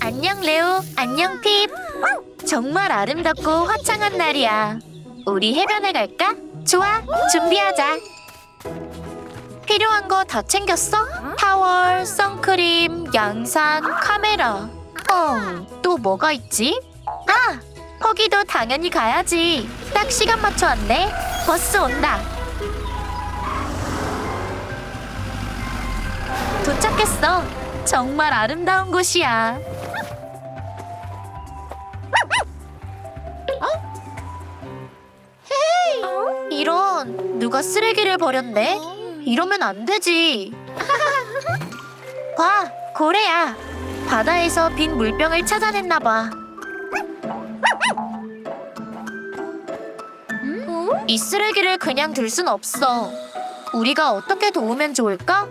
안녕 레오, 안녕 핍. 정말 아름답고 화창한 날이야. 우리 해변에 갈까? 좋아, 준비하자. 필요한 거 다 챙겼어? 타월, 선크림, 양산, 카메라. 어, 또 뭐가 있지? 아, 거기도 당연히 가야지. 딱 시간 맞춰 왔네. 버스 온다. 도착했어. 정말 아름다운 곳이야. 이런 누가 쓰레기를 버렸네? 이러면 안 되지. 봐, 고래야. 바다에서 빈 물병을 찾아냈나 봐. 이 쓰레기를 그냥 둘 순 없어. 우리가 어떻게 도우면 좋을까?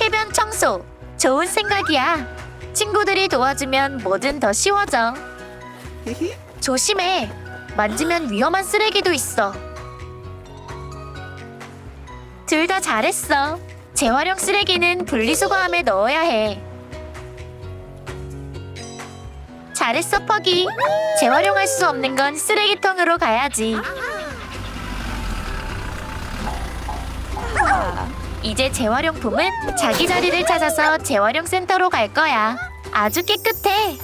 해변 청소. 좋은 생각이야. 친구들이 도와주면 뭐든 더 쉬워져. 조심해. 만지면 위험한 쓰레기도 있어. 둘 다 잘했어. 재활용 쓰레기는 분리수거함에 넣어야 해. 잘했어, 퍼기. 재활용할 수 없는 건 쓰레기통으로 가야지. 이제 재활용품은 자기 자리를 찾아서 재활용 센터로 갈 거야. 아주 깨끗해.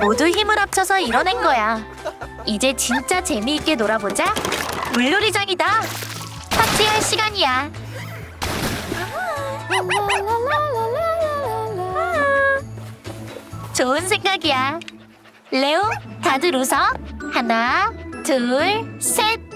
모두 힘을 합쳐서 이뤄낸 거야. 이제 진짜 재미있게 놀아보자. 물놀이장이다. 파티할 시간이야. 좋은 생각이야. 레오, 다들 웃어. 하나, 둘, 셋.